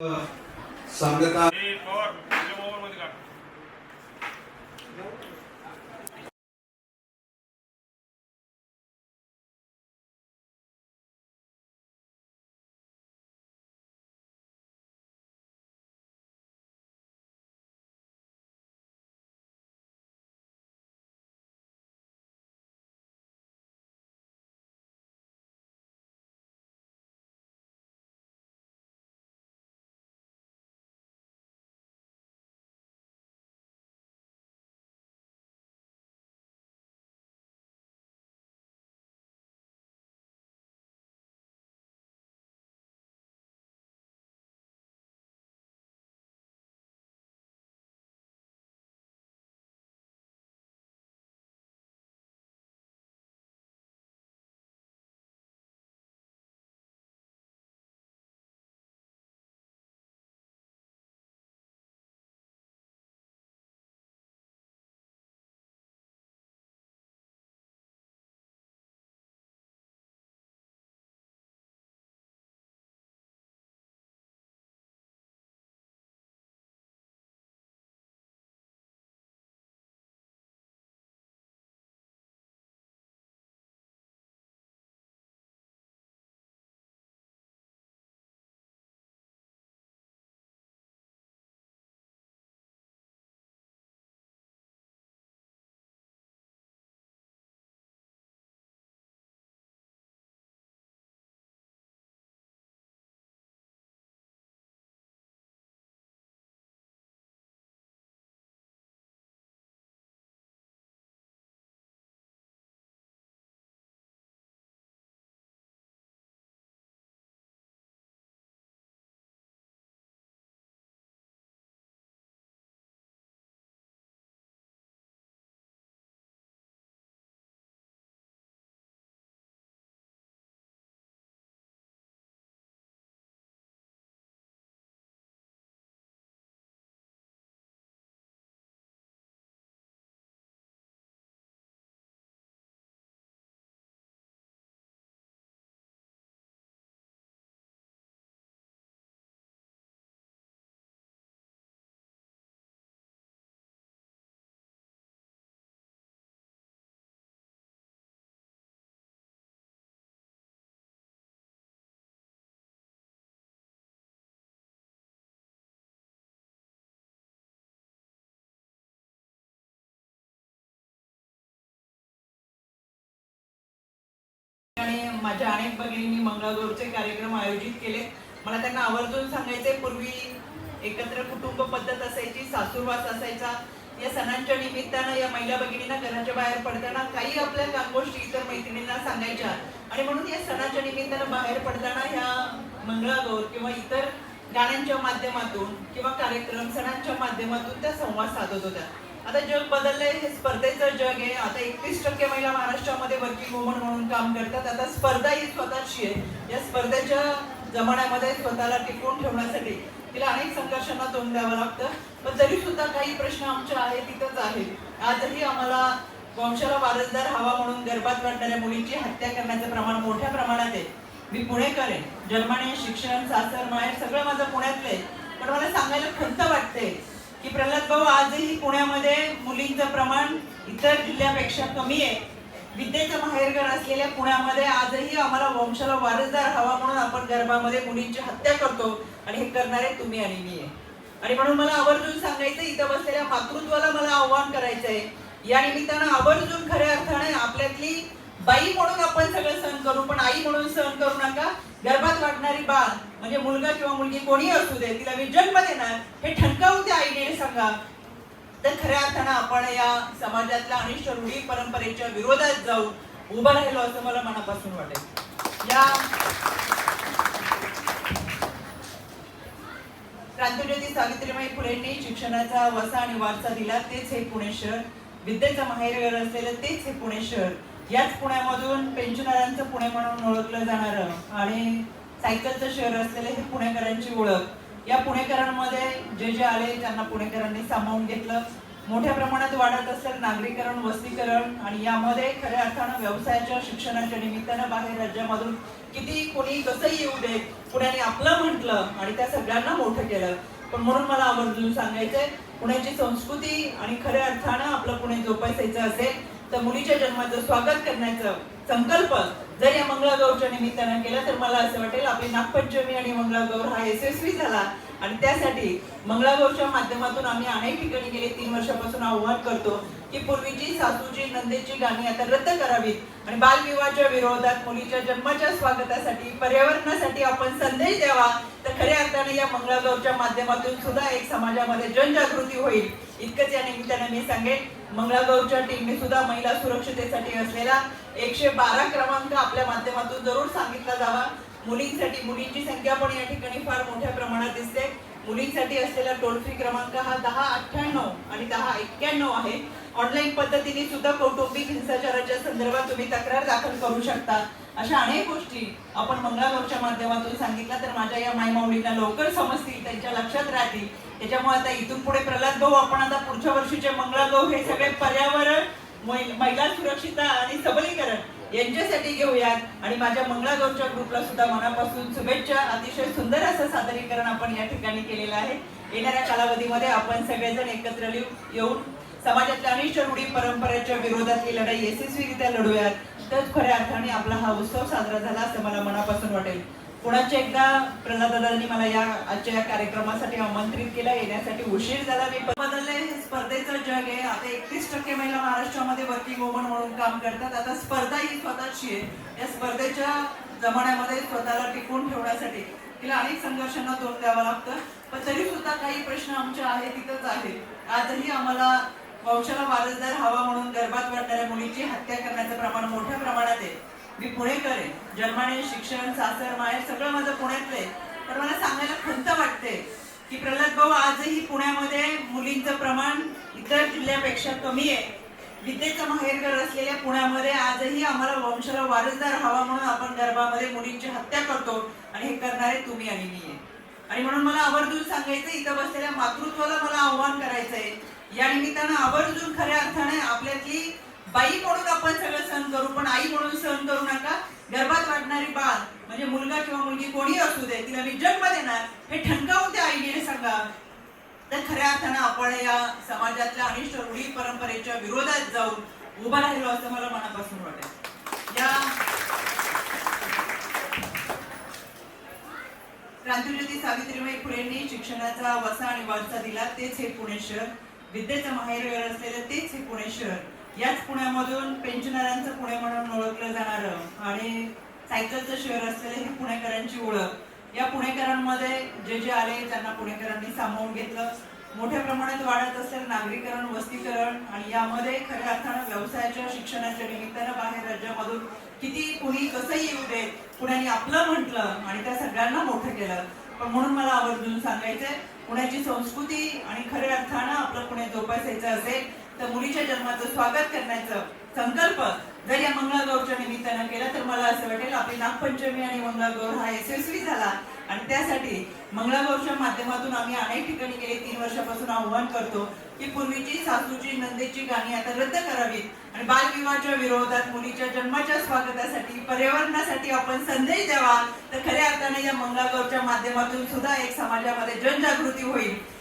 सांगता माझ्या अनेक भगिनींनी मंगळागौरचे कार्यक्रम आयोजित केले. मला त्यांना आवर्जून सांगायचे पूर्वी एकत्र कुटुंब पद्धत असायची सासूरवास असायचा. या सणांच्या निमित्तानं या महिला भगिनींना घराच्या बाहेर पडताना काही आपल्या काम गोष्टी इतर मैत्रिणींना सांगायच्या. आणि म्हणून या सणाच्या निमित्तानं बाहेर पडताना ह्या मंगळागौर किंवा इतर गाण्यांच्या माध्यमातून किंवा कार्यक्रम सणांच्या माध्यमातून त्या संवाद साधत होत्या. आता जग बदललंय हे स्पर्धेचं जग आहे. आता एकतीस टक्के महिला महाराष्ट्रामध्ये वर्किंग वुमन म्हणून काम करतात. आता स्पर्धा ही स्वतःची आहे. या स्पर्धेच्या जमान्यामध्ये स्वतःला टिकवून ठेवण्यासाठी तिला अनेक संघर्षांना तोंड द्यावं लागतं. पण तरी सुद्धा काही प्रश्न आमचे आहेत तिथंच आहेत आजही आम्हाला वंशाला वारसदार हवा म्हणून गर्भात वाढणाऱ्या मुलींची हत्या करण्याचं प्रमाण मोठ्या प्रमाणात आहे. मी पुणेकर आहे जन्माने शिक्षण सासर माहेर सगळं माझं पुण्यातलं आहे. पण मला सांगायला खंत वाटते की प्रल्हाद भाऊ आजही पुण्यामध्ये मुलींचं प्रमाण इतर जिल्ह्यापेक्षा कमी आहे. विद्येचं माहेरघर असलेल्या पुण्यामध्ये आजही आम्हाला वंशाला वारसदार हवा म्हणून आपण गर्भामध्ये मुलींची हत्या करतो आणि हे करणारे तुम्ही आणि मी आहे. आणि म्हणून मला आवर्जून सांगायचं इथं बसलेल्या मातृत्वाला मला आव्हान करायचं आहे या निमित्तानं आवर्जून खऱ्या बाई म्हणून आपण सगळं सहन करू पण आई म्हणून सहन करू नका. गर्भात वाढणारी बाळ म्हणजे मुलगा किंवा मुलगी कोणी असू दे तिला मी जन्म देणार हे ठणकावून त्या आईने सांगा. तर खऱ्या अर्थानं आपण या समाजातल्या अनिष्ट रूढी परंपरेच्या विरोधात जाऊन उभं राहिलो असं मला मनापासून वाटेल. या क्रांतिज्योती सावित्रीबाई फुलेंनी शिक्षणाचा वसा आणि वारसा दिला तेच हे पुणे शहर. विद्येचं माहेरघर असलेलं तेच हे पुणे शहर. याच पुण्यामधून पेन्शनरांचं पुणे म्हणून ओळखलं जाणारं आणि सायकलचं शहर असलेलं हे पुणेकरांची ओळख. या पुणेकरांमध्ये जे जे आले त्यांना पुणेकरांनी सामावून घेतलं. मोठ्या प्रमाणात वाढत असेल नागरीकरण वस्तीकरण आणि यामध्ये खऱ्या अर्थानं व्यवसायाच्या शिक्षणाच्या निमित्तानं बाहेर राज्यामधून किती कोणी कसंही येऊ दे पुण्याने आपलं म्हटलं आणि त्या सगळ्यांना मोठं केलं. पण म्हणून मला आवर्जून सांगायचंय पुण्याची संस्कृती आणि खऱ्या अर्थानं आपलं पुणे जोपासायचं असेल तर मुलीच्या जन्माचं स्वागत करण्याचं संकल्प जर या मंगळागौरच्या निमित्तानं केला तर मला असं वाटेल आपली नागपंचमी आणि मंगळागौर हा यशस्वी झाला. आणि त्यासाठी मंगळागौरच्या माध्यमातून आम्ही अनेक ठिकाणी गेले तीन वर्षापासून आव्हान करतो की पूर्वीची सासूची नंदेची गाणी आता रद्द करावीत. आणि बालविवाहाच्या विरोधात मुलीच्या जन्माच्या स्वागतासाठी पर्यावरणासाठी आपण संदेश द्यावा. तर खऱ्या अर्थाने या मंगळागौरच्या माध्यमातून सुद्धा एक समाजामध्ये जनजागृती होईल. इतकंच या निमित्ताने मी सांगेन मंगळागौरच्या टीमने सुद्धा महिला सुरक्षतेसाठी असलेला एकशे बारा क्रमांक आपल्या माध्यमातून जरूर सांगितला जावा. मुलींसाठी मुलींची संख्या पण या ठिकाणी फार मोठ्या प्रमाणात दिसते. मुलींसाठी असलेला टोल फ्री क्रमांक हा दहा अठ्ठ्याण्णव आणि दहा एक्क्याण्णव आहे. ऑनलाईन पद्धतीने सुद्धा कौटुंबिक हिंसाचाराच्या संदर्भात तुम्ही तक्रार दाखल करू शकता. अशा अनेक गोष्टी आपण मंगळागौरच्या माध्यमातून सांगितल्या तर माझ्या या माईमाऊलींना लवकर समजतील त्यांच्या लक्षात राहतील. त्याच्यामुळे आता इथून पुढे प्रल्हाद भाऊ आपण आता पुढच्या वर्षीचे मंगळागौर हे सगळे पर्यावरण मै- महिला सुरक्षितता आणि सबलीकरण यांच्यासाठी घेऊयात. आणि माझ्या मंगळागौरच्या ग्रुपला सुद्धा मनापासून शुभेच्छा. अतिशय सुंदर असं सादरीकरण आपण या ठिकाणी केलेलं आहे. येणाऱ्या कालावधीमध्ये आपण सगळेजण एकत्र येऊन समाजातल्या अनिष्ट रूढी परंपरेच्या विरोधातली लढाई यशस्वीरित्या लढूयात. तर खऱ्या अर्थाने आपला हा उत्सव साजरा झाला असं मला मनापासून वाटेल. कुणाच्या एकदा प्रल्हाद मला या आजच्या या कार्यक्रमासाठी आमंत्रित केलं. येण्यासाठी उशीर झाला. मी बदलले. हे स्पर्धेचं जग आहे. आता एकतीस टक्के महिला महाराष्ट्रामध्ये वर्किंग वुमन म्हणून काम करतात. आता स्पर्धा ही स्वतःची आहे. या स्पर्धेच्या जमान्यामध्ये स्वतःला टिकवून ठेवण्यासाठी तिला अनेक संघर्षांना तोंड द्यावं लागतं. पण तरी सुद्धा काही प्रश्न आमचे आहे तिथंच आहे. आजही आम्हाला वंशाला वारसदार हवा म्हणून गर्भात वाढणाऱ्या मुलीची हत्या करण्याचं प्रमाण मोठ्या प्रमाणात आहे. मी पुणेकर आहे जन्माने शिक्षण सासर माहेर सगळं माझं पुण्यातलं आहे. तर मला सांगायला खंत वाटते की प्रल्हाद भाऊ आजही पुण्यामध्ये मुलींचं प्रमाण इतर जिल्ह्यापेक्षा कमी आहे. विद्येचं माहेरघर असलेल्या पुण्यामध्ये आजही आम्हाला वंशाला वारसदार हवा म्हणून आपण गर्भामध्ये मुलींची हत्या करतो आणि हे करणारे तुम्ही आणि मी आहे. आणि म्हणून मला आवर्जून सांगायचं इथं बसलेल्या मातृत्वाला मला आव्हान करायचंय. या निमित्तानं आवर्जून खऱ्या अर्थाने आपल्यातली बाई म्हणून आपण सगळं सहन करू पण आई म्हणून सहन करू नका गर्भात वाढणारी बाळ म्हणजे मुलगा किंवा मुलगी कोणी असू दे तिला मी जन्म देणार हे ठणकावून त्या आईने सांगा. तर खऱ्या अर्थानं आपण या समाजातल्या अनिष्ट रूढी परंपरेच्या विरोधात जाऊन उभा राहिलो असं मला मनापासून वाटेल. या क्रांतिज्योती सावित्रीबाई फुलेंनी शिक्षणाचा वसा आणि वारसा दिला तेच हे पुणे शहर. विद्येचं माहेरघर असलेलं तेच हे पुणे शहर. याच पुण्यामधून पेन्शनरांचं पुणे म्हणून ओळखलं जाणारं आणि सायकलचं शहर असलेलं ही पुणेकरांची ओळख. या पुणेकरांमध्ये जे जे आले त्यांना पुणेकरांनी सामावून घेतलं. मोठ्या प्रमाणात वाढत असेल नागरीकरण वस्तीकरण आणि यामध्ये खऱ्या अर्थानं व्यवसायाच्या शिक्षणाच्या निमित्तानं बाहेर राज्यामधून किती कुणी कसंही येऊ दे पुण्याने आपलं म्हटलं आणि त्या सगळ्यांना मोठं केलं. पण म्हणून मला आवर्जून सांगायचंय पुण्याची संस्कृती आणि खऱ्या अर्थानं आपलं पुणे जोपासायचं असेल तर मुलीच्या जन्माचं स्वागत करण्याचं संकल्प जर या मंगळागौरच्या निमित्तानं केला तर मला असं वाटेल आपली नागपंचमी आणि मंगळागौर हा यशस्वी झाला. आणि त्यासाठी मंगळागौरच्या माध्यमातून आम्ही अनेक ठिकाणी गेले तीन वर्षापासून आव्हान करतो की पूर्वीची सासूची नंदेची गाणी आता रद्द करावीत. आणि बालविवाहाच्या विरोधात मुलीच्या जन्माच्या स्वागतासाठी पर्यावरणासाठी आपण संदेश द्यावा. तर खऱ्या अर्थाने या मंगळागौरच्या माध्यमातून सुद्धा एक समाजामध्ये जनजागृती होईल.